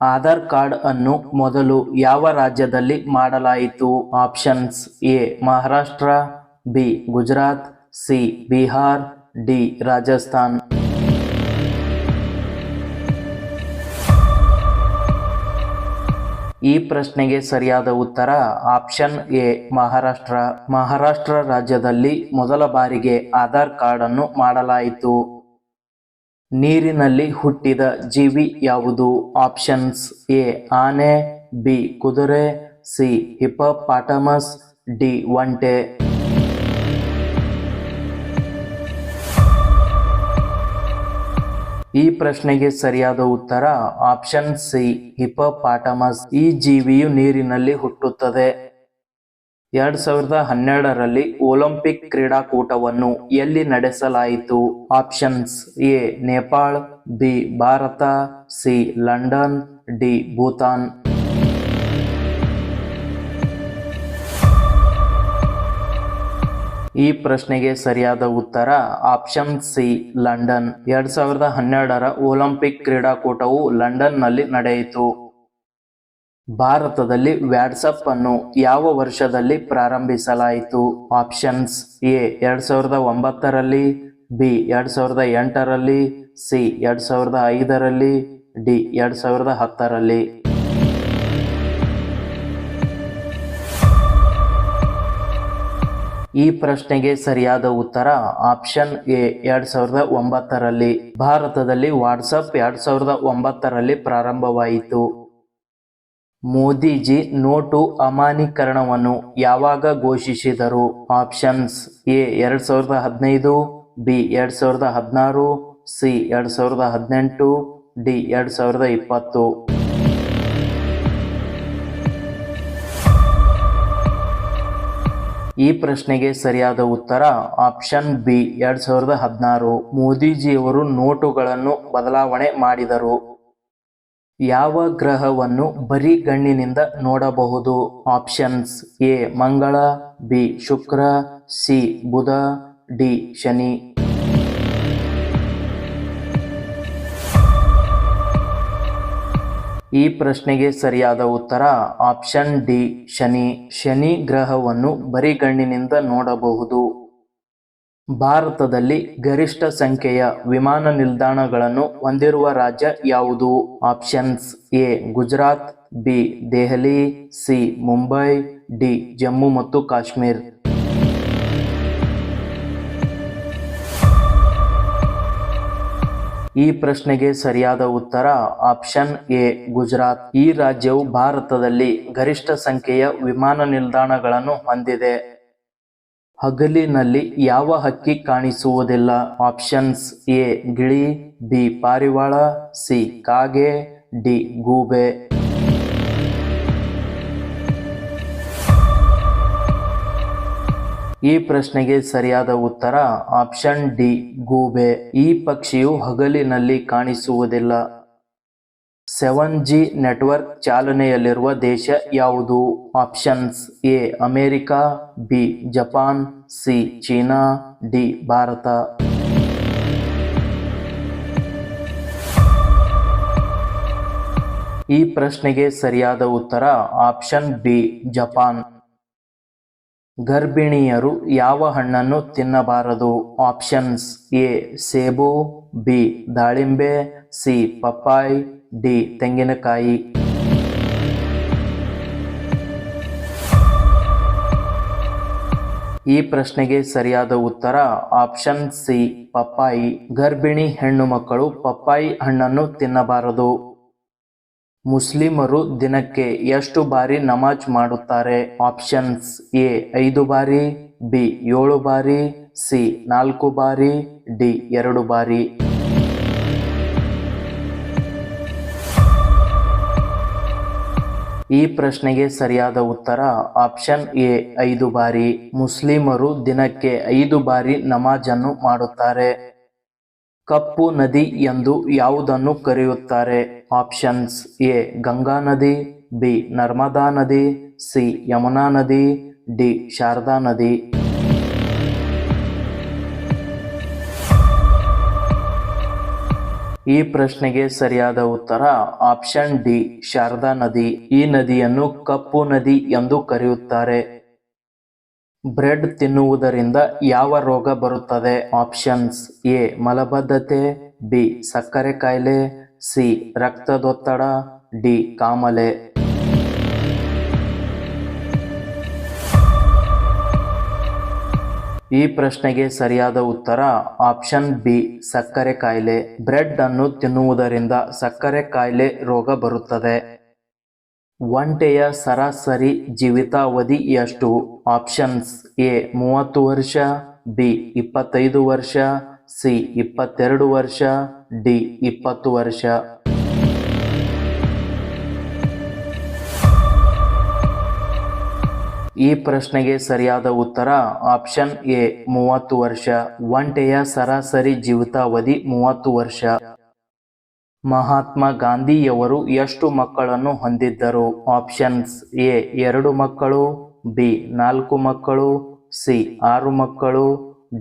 Aadhaar card ಅನ್ನು ಮೊದಲು ಯಾವ ರಾಜ್ಯದಲ್ಲಿ ಮಾಡಲಾಯಿತು? Options A, Maharashtra, B, Gujarat, C, Bihar, D, Rajasthan. ಈ ಪ್ರಶ್ನೆಗೆ ಸರಿಯಾದ ಉತ್ತರ ಆಪ್ಷನ್ ಎ, ಮಹಾರಾಷ್ಟ್ರ. ಮಹಾರಾಷ್ಟ್ರ ರಾಜ್ಯದಲ್ಲಿ ಮೊದಲ ಬಾರಿಗೆ ಆಧಾರ್ ಕಾರ್ಡ್ ಅನ್ನು ಮಾಡಲಾಯಿತು. ನೀರಿನಲ್ಲಿ ಹುಟ್ಟಿದ ಜೀವಿ ಯಾವುದು? ಆಪ್ಷನ್ಸ್ ಎ, ಆನೆ, ಬಿ, ಕುದುರೆ, ಸಿ ಹಿಪಪಾಟಮಸ್ ಡಿ, ಒಂಟೆ. ಈ ಪ್ರಶ್ನೆಗೆ ಸರಿಯಾದ ಉತ್ತರ ಆಪ್ಷನ್ ಸಿ ಹಿಪಪಾಟಮಸ್ ಈ ಜೀವಿಯು ನೀರಿನಲ್ಲಿ ಹುಟ್ಟುತ್ತದೆ. ಎರಡ್ ಸಾವಿರದ ಹನ್ನೆರಡರಲ್ಲಿ ಒಲಿಂಪಿಕ್ ಕ್ರೀಡಾಕೂಟವನ್ನು ಎಲ್ಲಿ ನಡೆಸಲಾಯಿತು? Options A, Nepal, B, Bharat, C, London, D, Bhutan. ಈ ಪ್ರಶ್ನೆಗೆ ಸರಿಯಾದ ಉತ್ತರ ಆಪ್ಷನ್ ಸಿ, ಲಂಡನ್. ಎರಡ್ ಸಾವಿರದ ಹನ್ನೆರಡರ ಒಲಿಂಪಿಕ್ ಕ್ರೀಡಾಕೂಟವು ಲಂಡನ್ನಲ್ಲಿ ನಡೆಯಿತು. ಭಾರತದಲ್ಲಿ ವ್ಯಾಟ್ಸಪ್ ಅನ್ನು ಯಾವ ವರ್ಷದಲ್ಲಿ ಪ್ರಾರಂಭಿಸಲಾಯಿತು? ಆಪ್ಷನ್ಸ್ ಎ, ಎರಡ್ ಸಾವಿರದ ಒಂಬತ್ತರಲ್ಲಿ, ಬಿ, ಎರಡ್ ಸಾವಿರದ ಎಂಟರಲ್ಲಿ, ಸಿ, ಎರಡ್ ಸಾವಿರದ ಐದರಲ್ಲಿ, ಡಿ, ಎರಡ್ ಸಾವಿರದ ಹತ್ತರಲ್ಲಿ. ಈ ಪ್ರಶ್ನೆಗೆ ಸರಿಯಾದ ಉತ್ತರ ಆಪ್ಷನ್ ಎ, ಎರಡ್ ಸಾವಿರದ ಒಂಬತ್ತರಲ್ಲಿ. ಭಾರತದಲ್ಲಿ ವಾಟ್ಸಪ್ ಎರಡ್ ಸಾವಿರದ ಒಂಬತ್ತರಲ್ಲಿ ಪ್ರಾರಂಭವಾಯಿತು. ಮೋದಿಜಿ ನೋಟು ಅಮಾನ್ಯೀಕರಣವನ್ನು ಯಾವಾಗ ಘೋಷಿಸಿದರು? ಆಪ್ಷನ್ಸ್ ಎ, ಎರಡ್ ಸಾವಿರದ ಹದಿನೈದು, ಬಿ, ಎರಡ್ ಸಾವಿರದ ಹದಿನಾರು, ಸಿ, ಎರಡ್ ಸಾವಿರದ ಹದಿನೆಂಟು, ಡಿ, ಎರಡ್ ಸಾವಿರದ ಇಪ್ಪತ್ತು. ಈ ಪ್ರಶ್ನೆಗೆ ಸರಿಯಾದ ಉತ್ತರ ಆಪ್ಷನ್ ಬಿ, ಎರಡ್ ಸಾವಿರದ ಹದಿನಾರು. ಮೋದಿಜಿಯವರು ನೋಟುಗಳನ್ನು ಬದಲಾವಣೆ ಮಾಡಿದರು. ಯಾವ ಗ್ರಹವನ್ನು ಬರೀ ಗಣ್ಣಿನಿಂದ ನೋಡಬಹುದು? Options A, Mangala, B, Shukra, C, Budha, D, Shani. ಈ ಪ್ರಶ್ನೆಗೆ ಸರಿಯಾದ ಉತ್ತರ ಆಪ್ಷನ್ ಡಿ, ಶನಿ. ಶನಿ ಗ್ರಹವನ್ನು ಬರಿಗಣ್ಣಿನಿಂದ ನೋಡಬಹುದು. ಭಾರತದಲ್ಲಿ ಗರಿಷ್ಠ ಸಂಖ್ಯೆಯ ವಿಮಾನ ನಿಲ್ದಾಣಗಳನ್ನು ಹೊಂದಿರುವ ರಾಜ್ಯ ಯಾವುದು? Options A, Gujarat, B, Delhi, C, Mumbai, D, Jammu ಮತ್ತು ಕಾಶ್ಮೀರ್. ಈ ಪ್ರಶ್ನೆಗೆ ಸರಿಯಾದ ಉತ್ತರ ಆಪ್ಷನ್ ಎ, ಗುಜರಾತ್. ಈ ರಾಜ್ಯವು ಭಾರತದಲ್ಲಿ ಗರಿಷ್ಠ ಸಂಖ್ಯೆಯ ವಿಮಾನ ನಿಲ್ದಾಣಗಳನ್ನು ಹೊಂದಿದೆ. ಹಗಲಿನಲ್ಲಿ ಯಾವ ಹಕ್ಕಿ ಕಾಣಿಸುವುದಿಲ್ಲ? ಆಪ್ಷನ್ಸ್ ಎ ಗಿಳಿ ಬಿ ಪಾರಿವಾಳ ಸಿ ಕಾಗೆ ಡಿ ಗೂಬೆ. ಈ ಪ್ರಶ್ನೆಗೆ ಸರಿಯಾದ ಉತ್ತರ ಆಪ್ಷನ್ ಡಿ ಗೂಬೆ. ಈ ಪಕ್ಷಿಯು ಹಗಲಿನಲ್ಲಿ ಕಾಣಿಸುವುದಿಲ್ಲ. ಸೆವೆನ್ ಜಿ ನೆಟ್ವರ್ಕ್ ಚಾಲನೆಯಲ್ಲಿರುವ ದೇಶ ಯಾವುದು? Options A, America, B, Japan, C, China, D, Bharat. ಈ ಪ್ರಶ್ನೆಗೆ ಸರಿಯಾದ ಉತ್ತರ ಆಪ್ಷನ್ ಬಿ, ಜಪಾನ್. ಗರ್ಭಿಣಿಯರು ಯಾವ ಹಣ್ಣನ್ನು ತಿನ್ನಬಾರದು? ಆಪ್ಷನ್ಸ್ ಎ, ಸೇಬು, ಬಿ, ದಾಳಿಂಬೆ ಸಿ, ಪಪ್ಪಾಯಿ, ಡಿ, ತೆಂಗಿನಕಾಯಿ. ಈ ಪ್ರಶ್ನೆಗೆ ಸರಿಯಾದ ಉತ್ತರ ಆಪ್ಷನ್ ಸಿ, ಪಪ್ಪಾಯಿ. ಗರ್ಭಿಣಿ ಹೆಣ್ಣು ಮಕ್ಕಳು ಪಪ್ಪಾಯಿ ಹಣ್ಣನ್ನು ತಿನ್ನಬಾರದು. ಮುಸ್ಲಿಮರು ದಿನಕ್ಕೆ ಎಷ್ಟು ಬಾರಿ ನಮಾಜ್ ಮಾಡುತ್ತಾರೆ? ಆಪ್ಷನ್ಸ್ ಎ, ಐದು ಬಾರಿ, ಬಿ, ಏಳು ಬಾರಿ, ಸಿ, ನಾಲ್ಕು ಬಾರಿ, ಡಿ, ಎರಡು ಬಾರಿ. ಈ ಪ್ರಶ್ನೆಗೆ ಸರಿಯಾದ ಉತ್ತರ ಆಪ್ಷನ್ ಎ, ಐದು ಬಾರಿ. ಮುಸ್ಲಿಮರು ದಿನಕ್ಕೆ ಐದು ಬಾರಿ ನಮಾಜನ್ನು ಮಾಡುತ್ತಾರೆ. ಕಪ್ಪು ನದಿ ಎಂದು ಯಾವುದನ್ನು ಕರೆಯುತ್ತಾರೆ? ಆಪ್ಷನ್ಸ್ ಎ, ಗಂಗಾ ನದಿ, ಬಿ, ನರ್ಮದಾ ನದಿ, ಸಿ, ಯಮುನಾ ನದಿ, ಡಿ, ಶಾರದಾ ನದಿ. ಈ ಪ್ರಶ್ನೆಗೆ ಸರಿಯಾದ ಉತ್ತರ ಆಪ್ಷನ್ ಡಿ, ಶಾರದಾ ನದಿ. ಈ ನದಿಯನ್ನು ಕಪ್ಪು ನದಿ ಎಂದು ಕರೆಯುತ್ತಾರೆ. ಬ್ರೆಡ್ ತಿನ್ನುವುದರಿಂದ ಯಾವ ರೋಗ ಬರುತ್ತದೆ? ಆಪ್ಷನ್ಸ್ ಎ, ಮಲಬದ್ಧತೆ. ಬಿ, ಸಕ್ಕರೆ ಕಾಯಿಲೆ. ಸಿ, ರಕ್ತದೊತ್ತಡ. ಡಿ, ಕಾಮಲೆ. ಈ ಪ್ರಶ್ನೆಗೆ ಸರಿಯಾದ ಉತ್ತರ ಆಪ್ಷನ್ ಬಿ, ಸಕ್ಕರೆ ಕಾಯಿಲೆ. ಬ್ರೆಡ್ ಅನ್ನು ತಿನ್ನುವುದರಿಂದ ಸಕ್ಕರೆ ಕಾಯಿಲೆ ರೋಗ ಬರುತ್ತದೆ. ಒಂಟೆಯ ಸರಾಸರಿ ಜೀವಿತಾವಧಿ ಎಷ್ಟು ಆಪ್ಷನ್ಸ್ ಎ, ಮೂವತ್ತು ವರ್ಷ, ಬಿ, ಇಪ್ಪತ್ತೈದು ವರ್ಷ, ಸಿ, ಇಪ್ಪತ್ತೆರಡು ವರ್ಷ, ಡಿ, ಇಪ್ಪತ್ತು ವರ್ಷ. ಈ ಪ್ರಶ್ನೆಗೆ ಸರಿಯಾದ ಉತ್ತರ ಆಪ್ಷನ್ ಎ, ಮೂವತ್ತು ವರ್ಷ. ಒಂಟೆಯ ಸರಾಸರಿ ಜೀವಿತಾವಧಿ ಮೂವತ್ತು ವರ್ಷ. ಮಹಾತ್ಮ ಗಾಂಧಿಯವರು ಎಷ್ಟು ಮಕ್ಕಳನ್ನು ಹೊಂದಿದ್ದರು? ಆಪ್ಷನ್ಸ್ ಎ, ಎರಡು ಮಕ್ಕಳು, ಬಿ, ನಾಲ್ಕು ಮಕ್ಕಳು, ಸಿ, ಆರು ಮಕ್ಕಳು,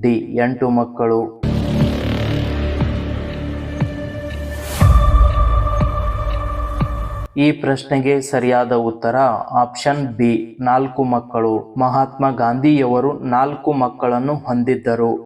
ಡಿ, ಎಂಟು ಮಕ್ಕಳು. ಈ ಪ್ರಶ್ನೆಗೆ ಸರಿಯಾದ ಉತ್ತರ ಆಪ್ಷನ್ ಬಿ. ನಾಲ್ಕು ಮಕ್ಕಳು. ಮಹಾತ್ಮ ಗಾಂಧಿಯವರು ನಾಲ್ಕು ಮಕ್ಕಳನ್ನು ಹೊಂದಿದ್ದರು.